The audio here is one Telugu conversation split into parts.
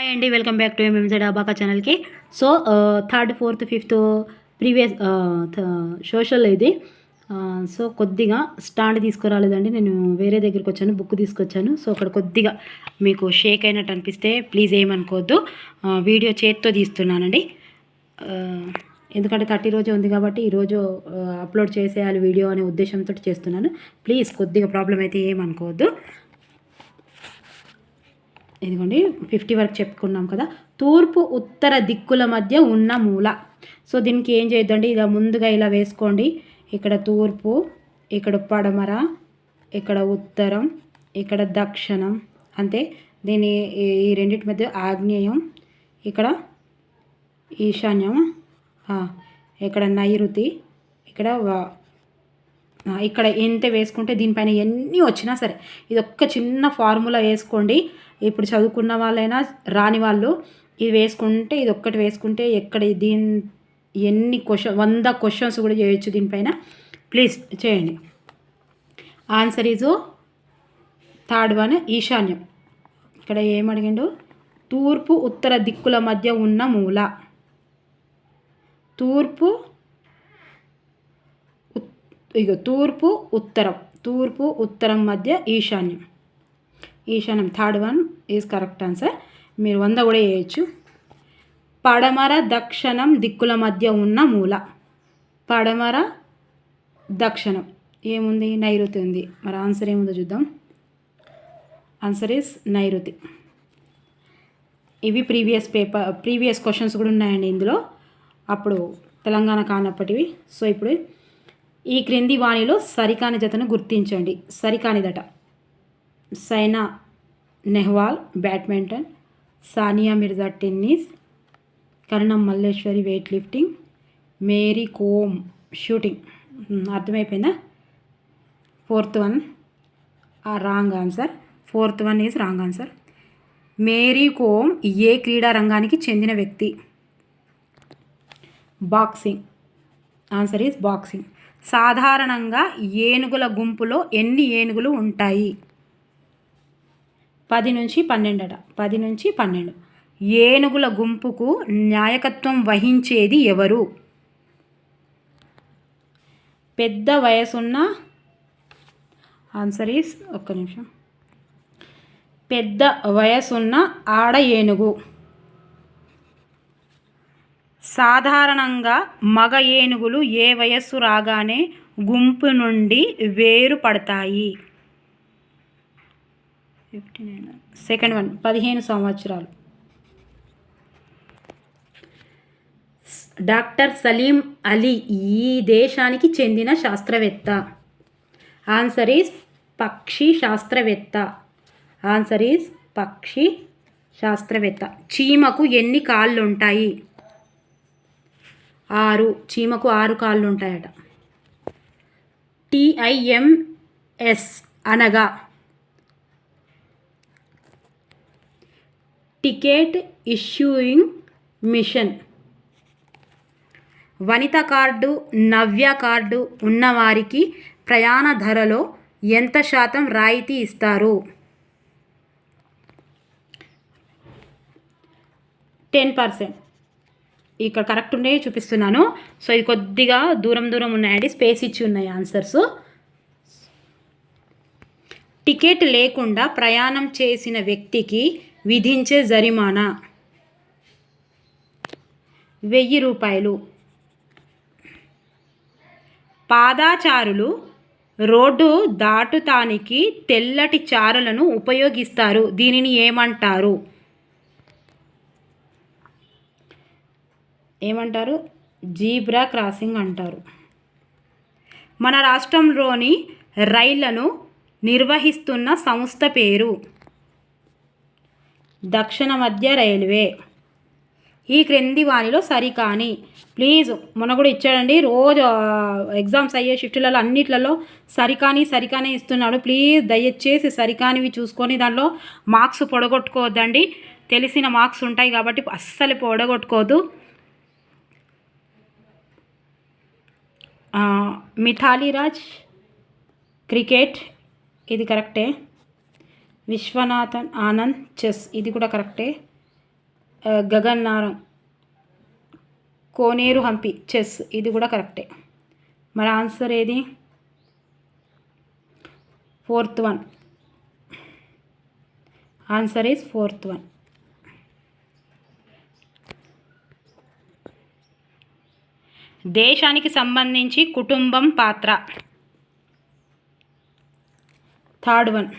హాయ్ అండి వెల్కమ్ బ్యాక్ టు ఎంఎంజెడ్ అబాకా ఛానల్కి so third fourth fifth previous social ఇది. Uh, సో కొద్దిగా స్టాండ్ తీసుకురాలేదండి. నేను వేరే దగ్గరికి వచ్చాను బుక్ తీసుకొచ్చాను. సో అక్కడ కొద్దిగా మీకు షేక్ అయినట్టు అనిపిస్తే ప్లీజ్ ఏమనుకోవద్దు. Uh, వీడియో చేత్తో తీస్తున్నానండి. Uh, ఎందుకంటే థర్టీ రోజు ఉంది కాబట్టి ఈరోజు అప్లోడ్ చేసేయాలి వీడియో అనే ఉద్దేశంతో చేస్తున్నాను. ప్లీజ్ కొద్దిగా ప్రాబ్లం అయితే ఏమనుకోవద్దు. ఇదిగోండి ఫిఫ్టీ వరకు చెప్పుకున్నాం కదా. తూర్పు ఉత్తర దిక్కుల మధ్య ఉన్న మూల. సో దీనికి ఏం చేయొద్దండి? ఇలా ముందుగా ఇలా వేసుకోండి. ఇక్కడ తూర్పు ఇక్కడ పడమర ఇక్కడ ఉత్తరం ఇక్కడ దక్షిణం. అంతే. దీని ఈ- ఈ రెండింటి మధ్య ఆగ్నేయం. ఇక్కడ ఈశాన్యం. ఇక్కడ నైరుతి. ఇక్కడ ఇక్కడ ఎంత వేసుకుంటే దీనిపైన ఎన్ని వచ్చినా సరే ఇది ఒక్క చిన్న ఫార్ములా వేసుకోండి. ఇప్పుడు చదువుకున్న వాళ్ళైనా రాని వాళ్ళు ఇది వేసుకుంటే ఇది ఒక్కటి వేసుకుంటే ఎక్కడ దీని ఎన్ని క్వశ్చన్ వంద క్వశ్చన్స్ కూడా చేయొచ్చు దీనిపైన. ప్లీజ్ చేయండి. ఆన్సర్ ఈజు థర్డ్ వన్ ఈశాన్యం. ఇక్కడ ఏమడిగిండు తూర్పు ఉత్తర దిక్కుల మధ్య ఉన్న మూల. తూర్పు ఉత్- తూర్పు ఉత్తరం. తూర్పు ఉత్తరం మధ్య ఈశాన్యం. ఈశాన్యం third one is correct answer. మీరు వంద కూడా వేయచ్చు. పడమర దక్షిణం దిక్కుల మధ్య ఉన్న మూల. పడమర దక్షిణం. ఏముంది? నైరుతి ఉంది. మరి ఆన్సర్ ఏముందో చూద్దాం. ఆన్సర్ ఈస్ నైరుతి. ఇవి ప్రీవియస్ పేపర్ ప్రీవియస్ క్వశ్చన్స్ కూడా ఉన్నాయండి ఇందులో. అప్పుడు తెలంగాణ కానప్పటివి. సో ఇప్పుడు ఈ క్రింది వాణిలో సరికాని జతను గుర్తించండి. సరికానిదట. Saina Nehwal badminton Sania Mirza tennis Karnam Malleswari weight lifting Mary Kom shooting. అర్థమైపోయిందా? Fourth one wrong answer. Fourth one is wrong answer. Mary Kom ఏ క్రీడా రంగానికి చెందిన వ్యక్తి? బాక్సింగ్. Answer is boxing. సాధారణంగా ఏనుగుల గుంపులో ఎన్ని ఏనుగులు ఉంటాయి? పది నుంచి పన్నెండట. పది నుంచి పన్నెండు. ఏనుగుల గుంపుకు నాయకత్వం వహించేది ఎవరు? పెద్ద వయసున్న ఆన్సర్ ఈస్ ఒక్క నిమిషం. పెద్ద వయసున్న ఆడ ఏనుగు. సాధారణంగా మగ ఏనుగులు ఏ వయస్సు రాగానే గుంపు నుండి వేరుపడతాయి ఫిఫ్టీ నైన్. సెకండ్ వన్ పదిహేను సంవత్సరాలు. డాక్టర్ సలీం అలీ ఈ దేశానికి చెందిన శాస్త్రవేత్త. ఆన్సర్ ఈస్ పక్షి శాస్త్రవేత్త. ఆన్సర్ ఈస్ పక్షి శాస్త్రవేత్త. చీమకు ఎన్ని కాళ్ళు ఉంటాయి ఆరు చీమకు ఆరు కాళ్ళు ఉంటాయట టిఐఎంఎస్ అనగా ticket issuing machine. Vanitha card Navya card ఉన్నవారికి ప్రయాణ ధరలో ఎంత శాతం రాయితీ ఇస్తారు? Ten percent. ఇక్కడ కరెక్ట్ ఉన్నాయి చూపిస్తున్నాను. సో ఇది కొద్దిగా దూరం దూరం ఉన్నాయండి. స్పేస్ ఇచ్చి ఉన్నాయి ఆన్సర్స్. టికెట్ లేకుండా ప్రయాణం చేసిన వ్యక్తికి విధించే జరిమానా? వెయ్యి రూపాయలు. పాదాచారులు రోడ్డు దాటుతానికి తెల్లటి చారులను ఉపయోగిస్తారు. దీనిని ఏమంటారు? ఏమంటారు? జీబ్రా క్రాసింగ్ అంటారు. మన రాష్ట్రంలోని రైళ్ళను నిర్వహిస్తున్న సంస్థ పేరు దక్షిణ మధ్య రైల్వే. ఈ క్రింది వానిలో సరికాని. ప్లీజ్ మొన్న కూడా ఇచ్చాడండి. రోజు ఎగ్జామ్స్ అయ్యే షిఫ్ట్లలో అన్నిట్లలో సరికాని సరికాని ఇస్తున్నాడు. ప్లీజ్ దయచేసి సరికానివి చూసుకొని దాంట్లో మార్క్స్ పొడగొట్టుకోవద్దండి. తెలిసిన మార్క్స్ ఉంటాయి కాబట్టి అస్సలు పొడగొట్టుకోవద్దు. ఆ, రాజ్ క్రికెట్ ఇది కరెక్టే? విశ్వనాథన్ ఆనంద్ చెస్. ఇది కూడా కరెక్టే. గగన్నారం. కోనేరు హంపి చెస్. ఇది కూడా కరెక్టే. మన ఆన్సర్ ఏది? Fourth one. Answer is fourth one. దేశానికి సంబంధించి కుటుంబం పాత్ర. Third one.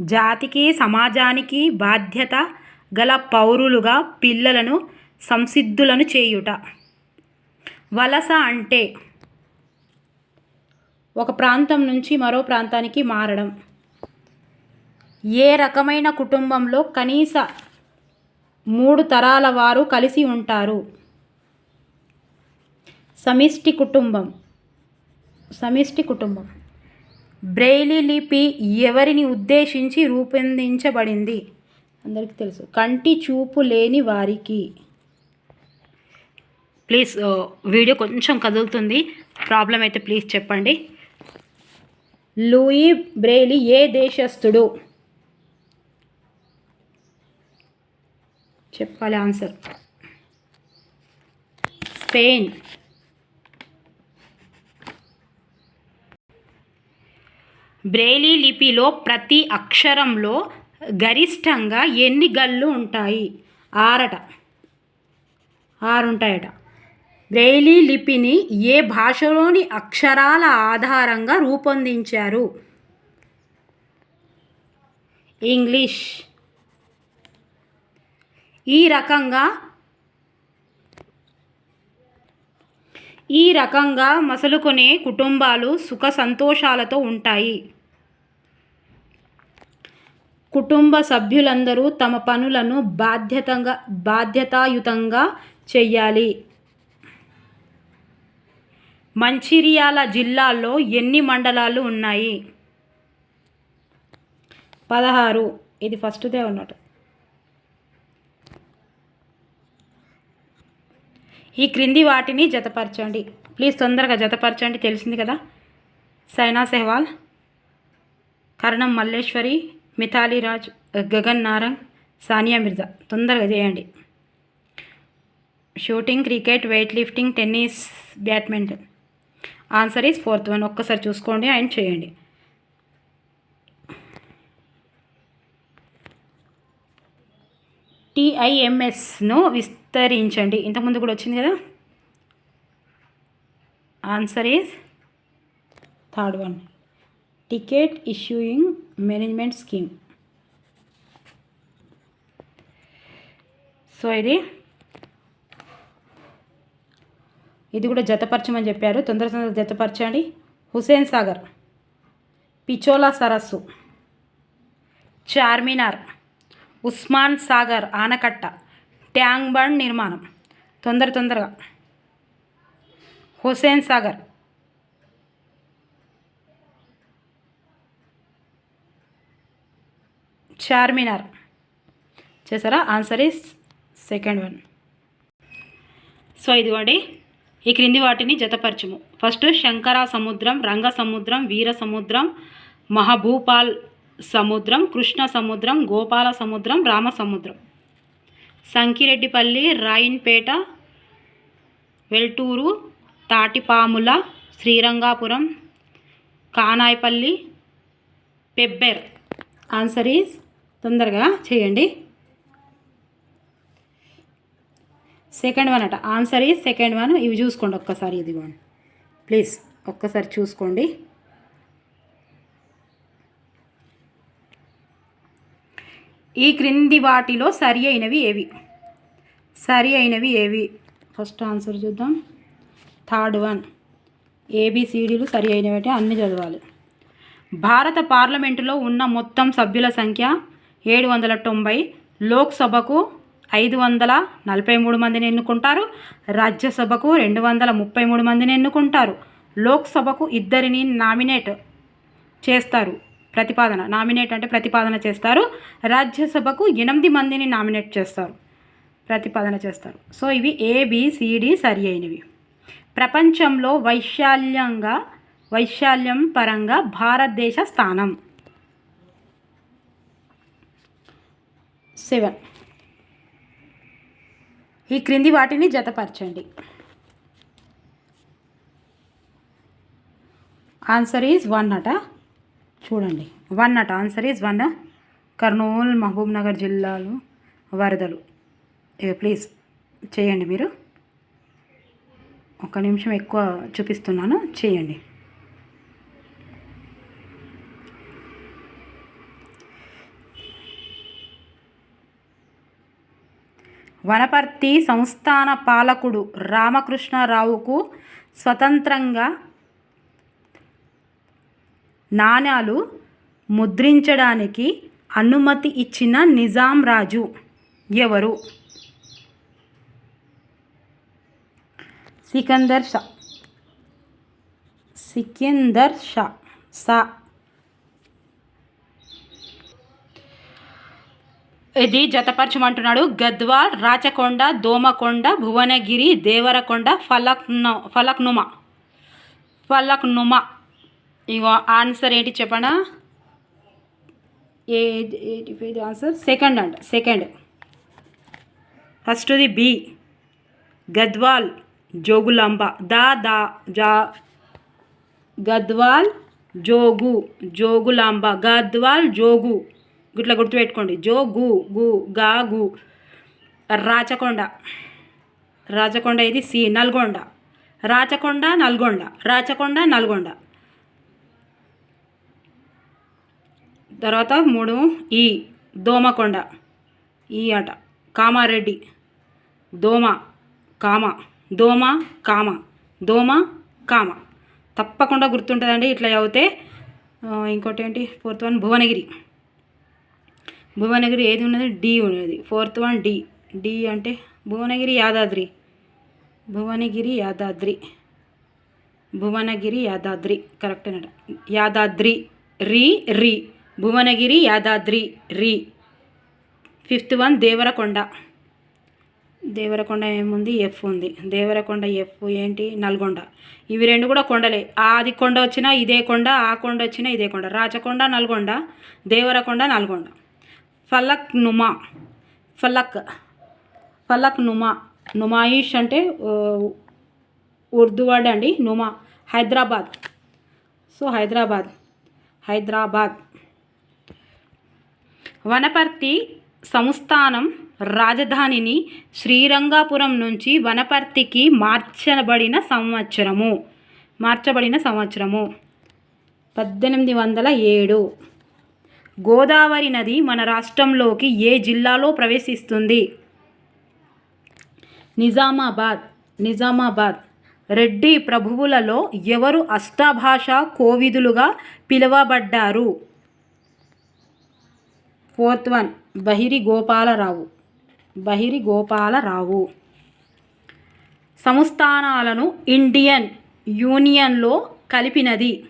జాతికి సమాజానికి బాధ్యత గల పౌరులుగా పిల్లలను సంసిద్ధులను చేయుట. వలస అంటే ఒక ప్రాంతం నుంచి మరో ప్రాంతానికి మారడం. ఏ రకమైన కుటుంబంలో కనీస మూడు తరాల వారు కలిసి ఉంటారు? సమిష్టి కుటుంబం. సమిష్టి కుటుంబం. బ్రెయిలీ లిపి ఎవరిని ఉద్దేశించి రూపొందించబడింది? అందరికీ తెలుసు. కంటి చూపు లేని వారికి. ప్లీజ్ వీడియో కొంచెం కదులుతుంది. ప్రాబ్లం అయితే ప్లీజ్ చెప్పండి. లూయి బ్రెయిలీ ఏ దేశస్థుడు? చెప్పాలి ఆన్సర్. స్పెయిన్. బ్రెయిలీ లిపిలో ప్రతి అక్షరంలో గరిష్టంగా ఎన్ని గళ్ళు ఉంటాయి? ఆరట. ఆరుంటాయట. బ్రెయిలీ లిపిని ఏ భాషలోని అక్షరాల ఆధారంగా రూపొందించారు? ఇంగ్లీష్. ఈ రకంగా ఈ రకంగా మసలుకొనే కుటుంబాలు సుఖ సంతోషాలతో ఉంటాయి. కుటుంబ సభ్యులందరూ తమ పనులను బాధ్యతంగా బాధ్యతాయుతంగా చెయ్యాలి. మంచిర్యాల జిల్లాలో ఎన్ని మండలాలు ఉన్నాయి? పదహారు. ఇది ఫస్ట్దే ఉన్నట్టు. క్రింది వాటిని జతపరచండి. ప్లీజ్ తొందరగా జతపరచండి. తెలిసింది కదా? సైనా సెహ్వాల్ కరణం మల్లేశ్వరి మిథాలీ రాజ్ గగన్ నారంగ్ సానియా మిర్జా. తొందరగా చేయండి. Shooting cricket weight lifting tennis badminton. Answer is fourth one. ఒక్కసారి చూసుకోండి అండ్ చేయండి. టిఐఎంఎస్ను విస్తరించండి ఇంతకుముందు కూడా వచ్చింది కదా? Answer is third one ticket issuing management scheme so ఇది ఇది కూడా జతపరచమని చెప్పారు. తొందర తొందర జతపరచండి. హుసేన్ సాగర్ పిచోలా సరస్సు చార్మినార్ ఉస్మాన్ సాగర్ ఆనకట్ట. ట్యాంక్ బండ్ నిర్మాణం. తొందర తొందరగా. హుసేన్ సాగర్. చార్మినార్. చేసారా answer is second one. So ఇదిగోండి. ఈ క్రింది వాటిని జతపరచుము. ఫస్ట్ శంకర సముద్రం రంగ సముద్రం వీర సముద్రం మహబూపాల్ సముద్రం కృష్ణ సముద్రం గోపాల సముద్రం రామ సముద్రం. సంకిరెడ్డిపల్లి రాయిన్పేట వెల్టూరు తాటిపాముల శ్రీరంగాపురం కానాయపల్లి పెబ్బెర్. ఆన్సర్ ఈజ్ తొందరగా చేయండి. సెకండ్ వన్ అట. ఆన్సర్ ఈజ్ సెకండ్ వన్ ఇవి చూసుకోండి ఒక్కసారి ఇదిగోండి. ప్లీజ్ ఒక్కసారి చూసుకోండి. ఈ క్రింది వాటిలో సరి అయినవి ఏవి? సరి అయినవి ఏవి? ఫస్ట్ ఆన్సర్ చూద్దాం. Third one. ఏబిసిడీలు సరి అయినవి అంటే అన్ని చదవాలి. భారత పార్లమెంటులో ఉన్న మొత్తం సభ్యుల సంఖ్య ఏడు వందల తొంభై లోక్సభకు ఐదు వందల నలభై మూడు మందిని ఎన్నుకుంటారు. రాజ్యసభకు రెండు వందల ముప్పై మూడు మందిని ఎన్నుకుంటారు. లోక్సభకు ఇద్దరిని నామినేట్ చేస్తారు. ప్రతిపాదన నామినేట్ అంటే ప్రతిపాదన చేస్తారు. రాజ్యసభకు ఎనిమిది మందిని నామినేట్ చేస్తారు. ప్రతిపాదన చేస్తారు. సో ఇవి ఏబిసిడి సరి అయినవి. ప్రపంచంలో వైశాల్యంగా వైశాల్యం పరంగా భారతదేశ స్థానం. సెవెన్. ఈ క్రింది వాటిని జతపరచండి. ఆన్సర్ ఈజ్ వన్ అట. చూడండి. వన్ అట answer is one Kurnool Mahabubnagar జిల్లాలో వరదలు. ప్లీజ్ చేయండి మీరు. ఒక నిమిషం ఎక్కువ చూపిస్తున్నాను. చేయండి. వనపర్తి సంస్థాన పాలకుడు రామకృష్ణారావుకు స్వతంత్రంగా నాణాలు ముద్రించడానికి అనుమతి ఇచ్చిన నిజాం రాజు ఎవరు? సికందర్ షా. సికిందర్ షా. సా ఇది జతపరచమంటున్నాడు? గద్వాల్ రాచకొండ దోమకొండ భువనగిరి దేవరకొండ ఫలక్న ఫలక్నుమ. ఫలక్నుమ. ఇగో ఆన్సర్ ఏంటి చెప్పనా? A eighty answer? సెకండ్ అంట సెకండ్. ఫస్ట్ది బి. గద్వాల్ జోగులాంబ. దా దా జా. గద్వాల్ జోగు జోగులాంబ. గద్వాల్ జోగు. ఇట్లా గుర్తుపెట్టుకోండి. జోగు గు గా గు. రాచకొండ. రాచకొండ ఇది సి నల్గొండ. రాచకొండ నల్గొండ. రాచకొండ నల్గొండ. తర్వాత మూడు ఈ దోమకొండ. ఈ అట కామారెడ్డి. దోమ కామ. దోమ కామ. దోమ కామ. తప్పకుండా గుర్తుంటుందండి. ఇట్లా చదివితే ఇంకోటి ఏంటి ఫోర్త్ వన్ భువనగిరి. భువనగిరి ఏది ఉన్నది? డి ఉన్నది. Fourth one D. డి అంటే భువనగిరి యాదాద్రి. భువనగిరి యాదాద్రి. భువనగిరి యాదాద్రి. కరెక్ట్ అనట యాదాద్రి రి రి. భువనగిరి యాదాద్రి రి. Fifth one Devarakonda. దేవరకొండ ఏముంది? ఎఫ్ ఉంది. దేవరకొండ ఎఫ్ ఏంటి? నల్గొండ. ఇవి రెండు కూడా కొండలే. ఆది కొండ వచ్చినా ఇదే కొండ ఆ కొండ వచ్చినా ఇదే కొండ. రాచకొండ నల్గొండ దేవరకొండ నల్గొండ. ఫలక్ నుమా. ఫలక్. ఫలక్ నుమా. నుమాయిష్ అంటే ఉర్దూ వర్డ్ అండి. నుమా. హైదరాబాద్. సో హైదరాబాద్. హైదరాబాద్. వనపర్తి సంస్థానం రాజధానిని శ్రీరంగాపురం నుంచి వనపర్తికి మార్చబడిన సంవత్సరము. మార్చబడిన సంవత్సరము. పద్దెనిమిది వందల ఏడు. గోదావరి నది మన రాష్ట్రంలోకి ఏ జిల్లాలో ప్రవేశిస్తుంది? నిజామాబాద్. నిజామాబాద్. రెడ్డి ప్రభువులలో ఎవరు అష్టాభాష కోవిదులుగా పిలువబడ్డారు? Fourth one. బహిరి గోపాలరావు బహిరి గోపాలరావు సంస్థానాలను ఇండియన్ యూనియన్లో కలిపినది.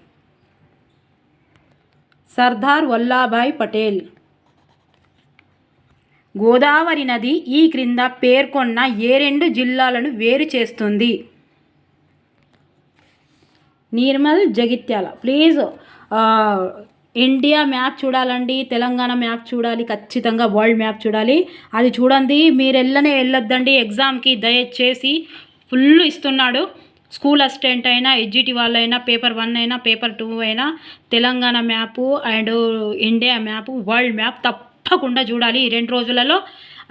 సర్దార్ వల్లాభాయ్ పటేల్. గోదావరి నది ఈ క్రింద పేర్కొన్న ఏ రెండు జిల్లాలను వేరు చేస్తుంది? Nirmal Jagtial. Please India map చూడాలండి తెలంగాణ మ్యాప్ చూడాలి ఖచ్చితంగా వరల్డ్ మ్యాప్ చూడాలి. అది చూడండి మీరు వెళ్ళనే వెళ్ళొద్దండి ఎగ్జామ్కి దయచేసి ఫుల్ ఇస్తున్నాడు. స్కూల్ అసిస్టెంట్ అయినా ఎడ్జిటి వాళ్ళైనా పేపర్ వన్ అయినా పేపర్ టూ అయినా Telangana map and India map world map తప్పకుండా చూడాలి ఈ రెండు రోజులలో.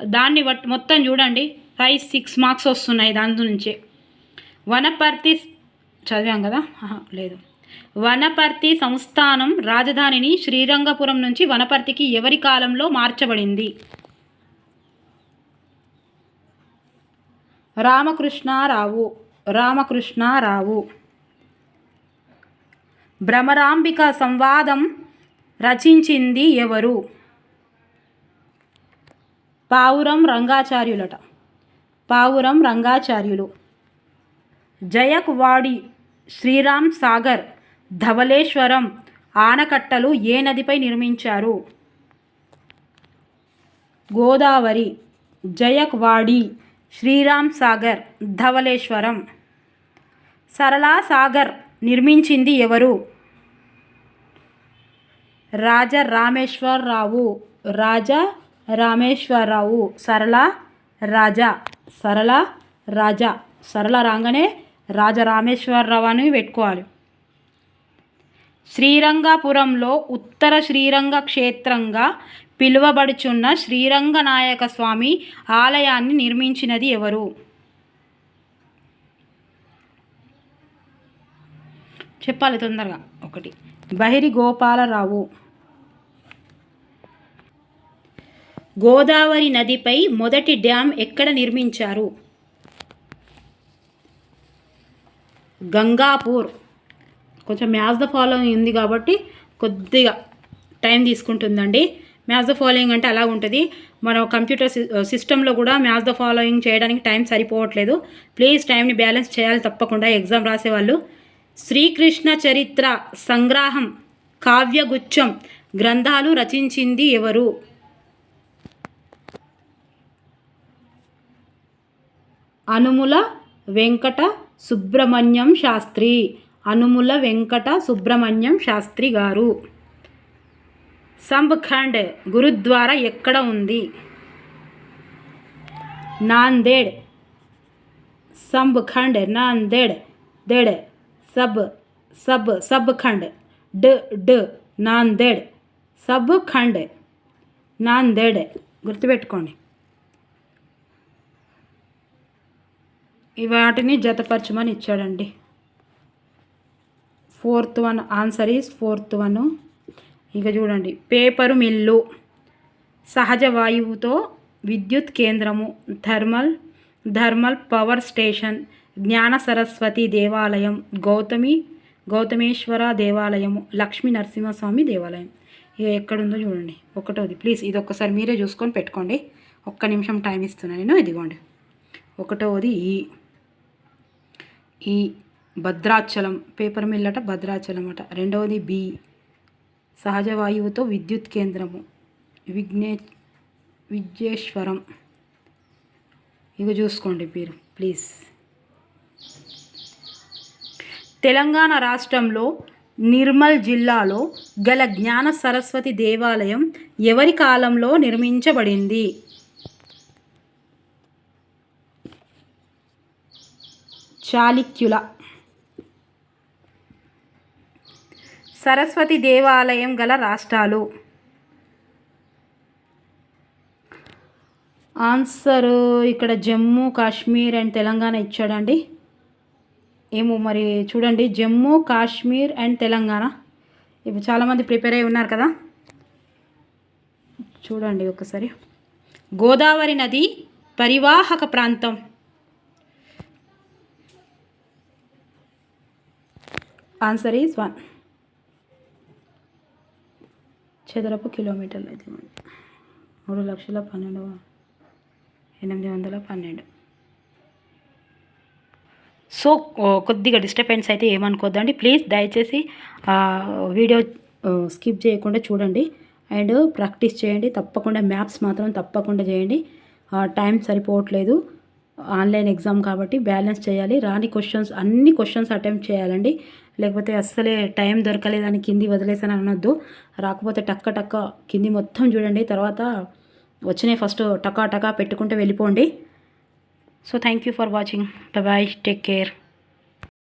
దాన్ని బట్టి మొత్తం చూడండి ఫైవ్ సిక్స్ మార్క్స్ వస్తున్నాయి దాని నుంచే. వనపర్తి చదివాం కదా? లేదు. వనపర్తి సంస్థానం రాజధానిని శ్రీరంగపురం నుంచి వనపర్తికి ఎవరి కాలంలో మార్చబడింది? రామకృష్ణారావు రామకృష్ణారావు. భ్రమరాంబిక సంవాదం రచించింది ఎవరు? పావురం రంగాచార్యులట. పావురం రంగాచార్యులు. జయక్వాడి శ్రీరామ్ సాగర్. ధవళేశ్వరం ఆనకట్టలు ఏ నదిపై నిర్మించారు? గోదావరి జయక్వాడి శ్రీరామ్ సాగర్ ధవళేశ్వరం సరళా సాగర్ నిర్మించింది ఎవరు? రాజ రామేశ్వరరావు రాజా రామేశ్వరరావు. సరళ రాజా. సరళ రాజా. సరళ రాగానే రాజరామేశ్వరరావు అని పెట్టుకోవాలి. శ్రీరంగపురంలో ఉత్తర శ్రీరంగ క్షేత్రంగా పిలువబడుచున్న శ్రీరంగనాయక స్వామి ఆలయాన్ని నిర్మించినది ఎవరు? చెప్పాలి తొందరగా. ఒకటి. బహిరి గోపాలరావు. గోదావరి నదిపై మొదటి డ్యామ్ ఎక్కడ నిర్మించారు? గంగాపూర్. కొంచెం మ్యాథ్స్ ద ఫాలోయింగ్ ఉంది కాబట్టి కొద్దిగా టైం తీసుకుంటుందండి. మ్యాథ్స్ ద ఫాలోయింగ్ అంటే అలా ఉంటుంది. మన కంప్యూటర్ సిస్టంలో కూడా మ్యాథ్స్ ద ఫాలోయింగ్ చేయడానికి టైం సరిపోవట్లేదు. ప్లీజ్ టైంని బ్యాలెన్స్ చేయాలి తప్పకుండా ఎగ్జామ్ రాసేవాళ్ళు. శ్రీకృష్ణ చరిత్ర సంగ్రహం కావ్యగుచ్చం గ్రంథాలు రచించింది ఎవరు? అనుముల వెంకట సుబ్రహ్మణ్యం శాస్త్రి. అనుముల వెంకట సుబ్రహ్మణ్యం శాస్త్రి గారు. సంబ్ఖండ్ గురుద్వారా ఎక్కడ ఉంది? నాందేడ్ సంబ్ఖండ్ నాందేడ్ దేడ్ సబ్ సబ్ సబ్ఖండ్ డ్ డ్ నాందేడ్ సబ్ఖండ్ నాందేడ్. గుర్తుపెట్టుకోండి. వాటిని జతపరచమని ఇచ్చాడండి. Fourth one answer is fourth one. ఇక చూడండి పేపరు మిల్లు సహజ వాయువుతో విద్యుత్ కేంద్రము థర్మల్ థర్మల్ పవర్ స్టేషన్ జ్ఞాన సరస్వతి దేవాలయం గౌతమి గౌతమేశ్వర దేవాలయము లక్ష్మీ నరసింహస్వామి దేవాలయం. ఇక ఎక్కడుందో చూడండి ఒకటోది. ప్లీజ్ ఇది ఒక్కసారి మీరే చూసుకొని పెట్టుకోండి. ఒక్క నిమిషం టైం ఇస్తున్నాను నేను ఇదిగోండి. ఒకటోది ఈ. ఈ. భద్రాచలం పేపర్ మిల్ అట భద్రాచలం అట రెండవది బి. సహజ వాయువుతో విద్యుత్ కేంద్రము. విఘ్నే విద్యేశ్వరం ఇక చూసుకోండి మీరు ప్లీజ్. తెలంగాణ రాష్ట్రంలో నిర్మల్ జిల్లాలో గల జ్ఞాన సరస్వతి దేవాలయం ఎవరి కాలంలో నిర్మించబడింది? చాళుక్యుల. సరస్వతి దేవాలయం గల రాష్ట్రాలు. ఆన్సర్ ఇక్కడ జమ్మూ కాశ్మీర్ అండ్ తెలంగాణ ఇచ్చాడండి. ఏమో మరి చూడండి జమ్మూ కాశ్మీర్ అండ్ తెలంగాణ. ఇప్పుడు చాలామంది ప్రిపేర్ అయి ఉన్నారు కదా. చూడండి ఒకసారి. గోదావరి నది పరివాహక ప్రాంతం. Answer is one. చదరపు కిలోమీటర్లు అయితే మూడు లక్షల పన్నెండు ఎనిమిది వందల పన్నెండు. సో కొద్దిగా డిస్టర్బెన్స్ అయితే ఏమనుకోద్దండి. ప్లీజ్ దయచేసి వీడియో స్కిప్ చేయకుండా చూడండి. అండ్ ప్రాక్టీస్ చేయండి. తప్పకుండా మ్యాప్స్ మాత్రం తప్పకుండా చేయండి. టైం సరిపోవట్లేదు. ఆన్లైన్ ఎగ్జామ్ కాబట్టి బ్యాలెన్స్ చేయాలి. రాని క్వశ్చన్స్ అన్ని క్వశ్చన్స్ అటెంప్ట్ చేయాలండి. లేకపోతే అస్సలే టైం దొరకలేదని కింది వదిలేసాను అనొద్దు. రాకపోతే టక్క టక్క కింది మొత్తం చూడండి. తర్వాత వచ్చినాయి ఫస్ట్ టకా టకా పెట్టుకుంటే వెళ్ళిపోండి. So thank you for watching bye take care